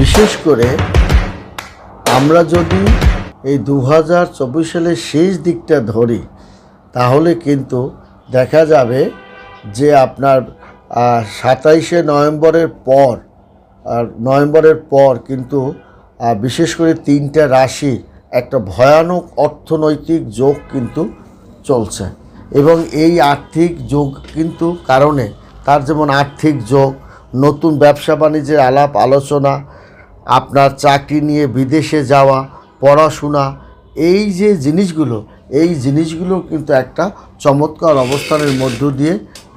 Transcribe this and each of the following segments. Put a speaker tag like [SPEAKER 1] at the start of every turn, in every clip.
[SPEAKER 1] বিশেষ করে আমরা যদি এই দু হাজার চব্বিশ সালের শেষ দিকটা ধরি, তাহলে কিন্তু দেখা যাবে যে আপনার সাতাইশে নভেম্বরের পর আর নভেম্বরের পর কিন্তু বিশেষ করে তিনটা রাশি একটা ভয়ানক অর্থনৈতিক যোগ কিন্তু চলছে। এবং এই আর্থিক যোগ কিন্তু কারণে, তার যেমন আর্থিক যোগ, নতুন ব্যবসা বাণিজ্যের আলাপ আলোচনা আপনার চাকরি নিয়ে বিদেশে যাওয়া, পড়াশোনা, এই যে জিনিসগুলো, এই জিনিসগুলো কিন্তু একটা চমৎকার অবস্থানের মধ্য দিয়ে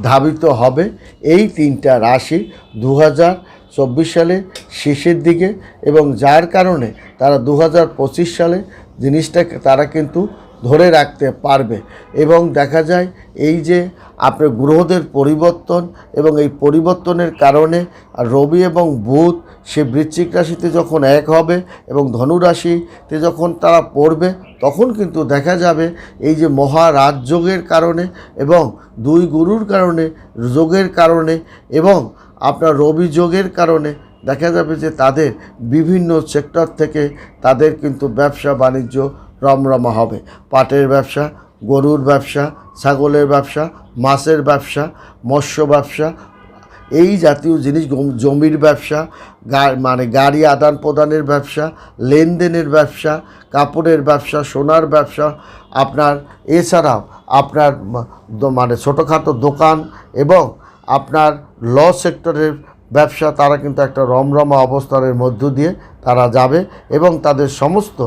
[SPEAKER 1] ধাবিত হবে। এই তিনটা রাশি দু চব্বিশ সালে শেষের দিকে এবং যার কারণে তারা দু হাজার পঁচিশ সালে জিনিসটাকে, তারা কিন্তু ধরে রাখতে পারবে। এবং দেখা যায় এই যে আপনার গ্রহদের পরিবর্তন এবং এই পরিবর্তনের কারণে রবি এবং বুধ সে বৃশ্চিক রাশিতে যখন এক হবে এবং ধনু রাশিতে যখন তারা পড়বে, তখন কিন্তু দেখা যাবে এই যে মহারাজযোগের কারণে এবং দুই গুরুর কারণে, যোগের কারণে এবং আপনার রবি যোগের কারণে দেখা যাবে যে তাদের বিভিন্ন সেক্টর থেকে তাদের কিন্তু ব্যবসা বাণিজ্য রমরমা হবে। পাটের ব্যবসা, গরুর ব্যবসা, ছাগলের ব্যবসা, মাছের ব্যবসা, মৎস্য ব্যবসা, এই জাতীয় জিনিস জমির ব্যবসা মানে গাড়ি আদান প্রদানের ব্যবসা, লেনদেনের ব্যবসা, কাপড়ের ব্যবসা, সোনার ব্যবসা, আপনার এছাড়াও আপনার মানে ছোটোখাটো দোকান এবং আপনার ল সেক্টরের ব্যবসা, তারা কিন্তু একটা রমরমা অবস্থানের মধ্য দিয়ে তারা যাবে এবং তাদের সমস্ত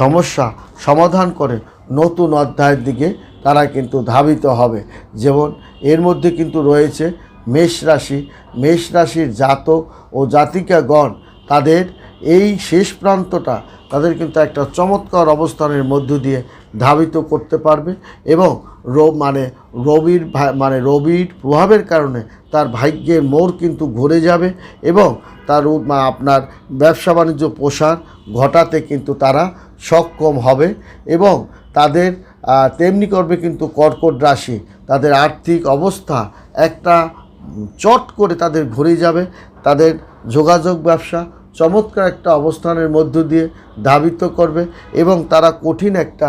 [SPEAKER 1] সমস্যা সমাধান করে নতুন অধ্যায়ের দিকে তারা কিন্তু ধাবিত হবে। যেমন, এর মধ্যে কিন্তু রয়েছে মেষ রাশি। মেষ রাশির জাতক ও জাতিকাগণ তাদের এই শেষ প্রান্তটা তাদের কিন্তু একটা চমৎকার অবস্থানের মধ্য দিয়ে ধাবিত করতে পারবে এবং রো মানে রবির মানে রবির প্রভাবের কারণে তার ভাগ্যের মোড় কিন্তু ঘুরে যাবে এবং তার আপনার ব্যবসা বাণিজ্য প্রসার ঘটাতে কিন্তু তারা সক্ষম হবে এবং তাদের তেমনি করবে কিন্তু কর্কট রাশি। তাদের আর্থিক অবস্থা একটা চট করে তাদের ঘুরে যাবে। তাদের যোগাযোগ ব্যবসা চমৎকার একটা অবস্থানের মধ্য দিয়ে ধাবিত করবে এবং তারা কঠিন একটা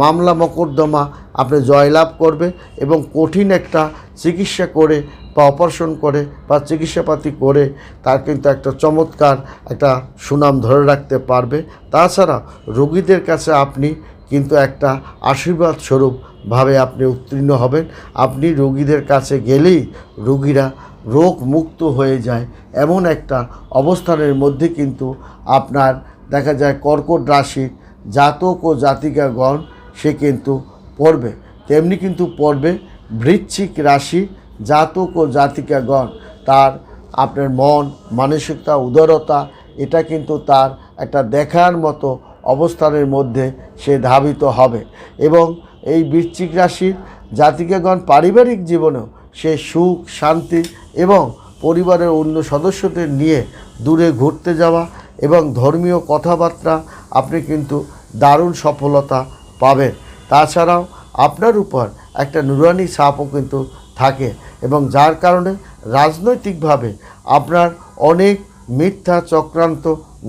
[SPEAKER 1] মামলা মকদ্দমা আপনি জয়লাভ করবে এবং কঠিন একটা চিকিৎসা করে বা অপারেশন করে বা চিকিৎসাপাতি করে তার কিন্তু একটা চমৎকার একটা সুনাম ধরে রাখতে পারবে। তাছাড়া রোগীদের কাছে আপনি কিন্তু একটা আশীর্বাদ স্বরূপ ভাবে আপনি উত্তীর্ণ হবেন। আপনি রোগীদের কাছে গেলেই রোগীরা রোগ মুক্ত হয়ে যায়। এমন একটা অবস্থানের মধ্যে কিন্তু আপনার দেখা যায় কর্কট রাশির জাতক ও জাতিকাগণ সে কিন্তু পড়বে। তেমনি কিন্তু পড়বে বৃশ্চিক রাশি জাতক ও জাতিকাগণ। তার আপনার মন, মানসিকতা, উদারতা, এটা কিন্তু তার একটা দেখার মতো অবস্থানের মধ্যে সে ধাবিত হবে। এবং এই বৃশ্চিক রাশির জাতিকাগণ পারিবারিক জীবনেও সে সুখ, শান্তি এবং পরিবারের অন্য সদস্যদের নিয়ে দূরে ঘুরতে যাওয়া এবং ধর্মীয় কথাবার্তা আপনি কিন্তু দারুণ সফলতা পাবেন। তাছাড়াও আপনার উপর একটা নুরানি ছাপও কিন্তু থাকে এবং যার কারণে রাজনৈতিকভাবে আপনার অনেক মিথ্যা চক্রান্ত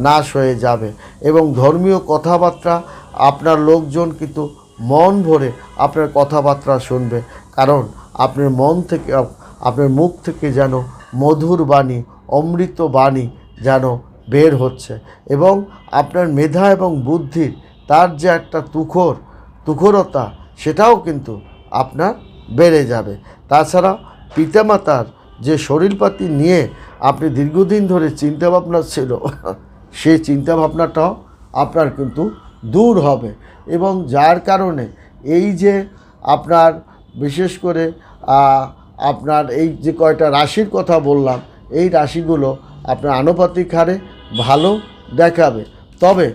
[SPEAKER 1] নাশ হয়ে যাবে এবং ধর্মীয় কথাবার্তা আপনার লোকজন কিন্তু মন ভরে আপনার কথাবার্তা শুনবে। কারণ আপনার মন থেকে, আপনার মুখ থেকে যেন মধুর বাণী, অমৃত বাণী যেন বের হচ্ছে। এবং আপনার মেধা এবং বুদ্ধির তার যে একটা তুখর, তুখরতা, সেটাও কিন্তু আপনার বেড়ে যাবে। তাছাড়া পিতামাতার যে শরীরপাতি নিয়ে আপনি দীর্ঘদিন ধরে চিন্তাভাবনা ছিল সেই চিন্তাভাবনাটাও আপনার কিন্তু দূর হবে এবং যার কারণে এই যে আপনার, বিশেষ করে আপনার এই যে কয়টা রাশির কথা বললাম, এই রাশিগুলো আপনার আনুপাতিক হারে ভালো দেখাবে। তবে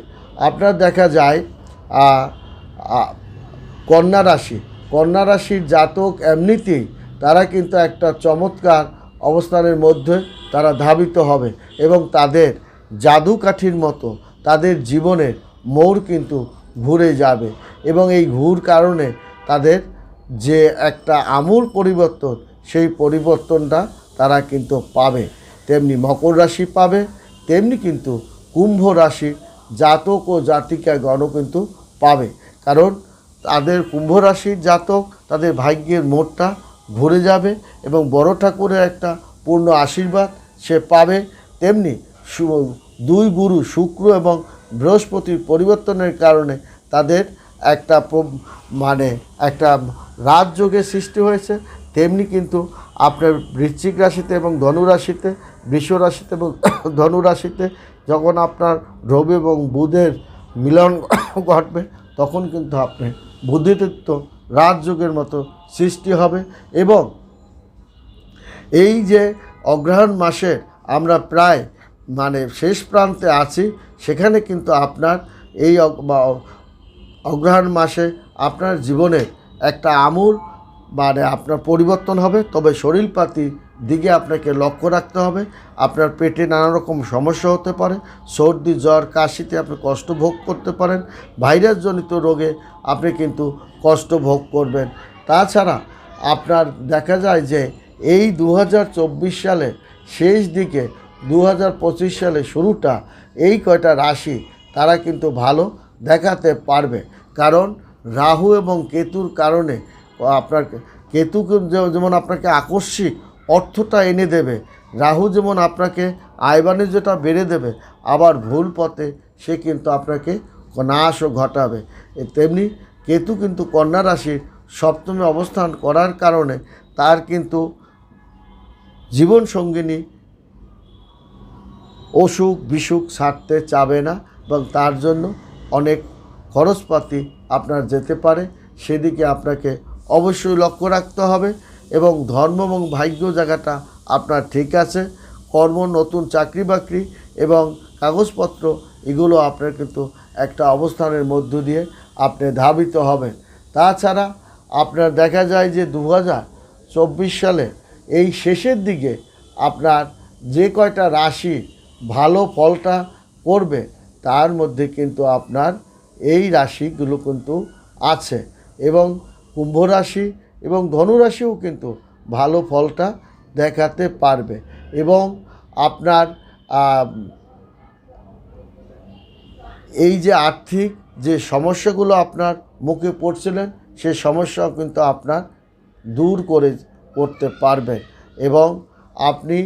[SPEAKER 1] আপনার দেখা যায় কন্যা রাশি, কন্যা রাশির জাতক এমনিতেই তারা কিন্তু একটা চমৎকার অবস্থানের মধ্যে তারা ধাবিত হবে এবং তাদের জাদুকাঠির মতো তাদের জীবনের মোড় কিন্তু ঘুরে যাবে এবং এই ঘুর কারণে তাদের যে একটা আমূল পরিবর্তন, সেই পরিবর্তনটা তারা কিন্তু পাবে। তেমনি মকর রাশি পাবে, তেমনি কিন্তু কুম্ভ রাশির জাতক ও জাতিকাগণ কিন্তু পাবে। কারণ তাদের কুম্ভ রাশির জাতক তাদের ভাগ্যের মোড়টা ঘুরে যাবে এবং বড় ঠাকুরের একটা পূর্ণ আশীর্বাদ সে পাবে। তেমনি দুই গুরু শুক্র এবং বৃহস্পতির পরিবর্তনের কারণে তাদের একটা মানে একটা রাজযোগের সৃষ্টি হয়েছে। তেমনি কিন্তু আপনার বৃশ্চিক রাশিতে এবং ধনুরাশিতে বৃষ রাশিতে এবং ধনুরাশিতে যখন আপনার রবি এবং বুধের মিলন ঘটবে, তখন কিন্তু আপনি বুদ্ধিতত্ত্ব রাজযোগের মতো সৃষ্টি হবে এবং এই যে অগ্রহায়ণ মাসে আমরা প্রায় মানে শেষ প্রান্তে আছি, সেখানে কিন্তু আপনার এই অগ্রহায়ণ মাসে আপনার জীবনের একটা আমূল মানে আপনার পরিবর্তন হবে। তবে শরীরপাতি দিকে আপনাকে লক্ষ্য রাখতে হবে। আপনার পেটে নানা রকম সমস্যা হতে পারে, সর্দি, জ্বর, কাশিতে আপনি কষ্ট ভোগ করতে পারেন, ভাইরাসজনিত রোগে আপনি কিন্তু কষ্ট ভোগ করবেন। তাছাড়া আপনার দেখা যায় যে এই দু হাজার চব্বিশ সালে শেষ দিকে দু হাজার পঁচিশ সালে শুরুটা এই কয়টা রাশি তারা কিন্তু ভালো দেখাতে পারবে। কারণ রাহু এবং কেতুর কারণে আপনার কেতু যেমন আপনাকে আকস্মিক অর্থটা এনে দেবে, রাহু যেমন আপনাকে আয় বাণিজ্যটা বেড়ে দেবে, আবার ভুল পথে সে কিন্তু আপনাকে নাশও ঘটাবে। তেমনি কেতু কিন্তু কন্যা রাশির সপ্তমে অবস্থান করার কারণে তার কিন্তু জীবন সঙ্গিনী অসুখ বিসুখ ছাড়তে চাবে না এবং তার জন্য অনেক খরচপাতি আপনার যেতে পারে। সেদিকে আপনাকে অবশ্যই লক্ষ্য রাখতে হবে এবং ধর্ম এবং ভাগ্য জায়গাটা আপনার ঠিক আছে। কর্ম, নতুন চাকরি বাকরি এবং কাগজপত্র, এগুলো আপনার কিন্তু একটা অবস্থানের মধ্য দিয়ে আপনি ধাবিত হবেন। তাছাড়া আপনার দেখা যায় যে দু সালে এই শেষের দিকে আপনার যে কয়টা রাশি ভালো ফলটা করবে, তার মধ্যে কিন্তু আপনার এই রাশিগুলো কিন্তু আছে। এবং কুম্ভ রাশি এবং ধনু রাশিও কিন্তু ভালো ফলটা দেখাতে পারবে। এবং আপনার এই যে আর্থিক যে সমস্যাগুলো আপনার মুখে পড়ছিলেন, সে সমস্যাও কিন্তু আপনার দূর করে, করতে পারবেন এবং আপনি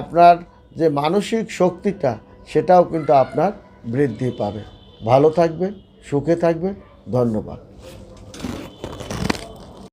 [SPEAKER 1] আপনার যে মানসিক শক্তিটা সেটাও কিন্তু আপনার বৃদ্ধি পাবে। ভালো থাকবেন সুখে থাকবেন ধন্যবাদ।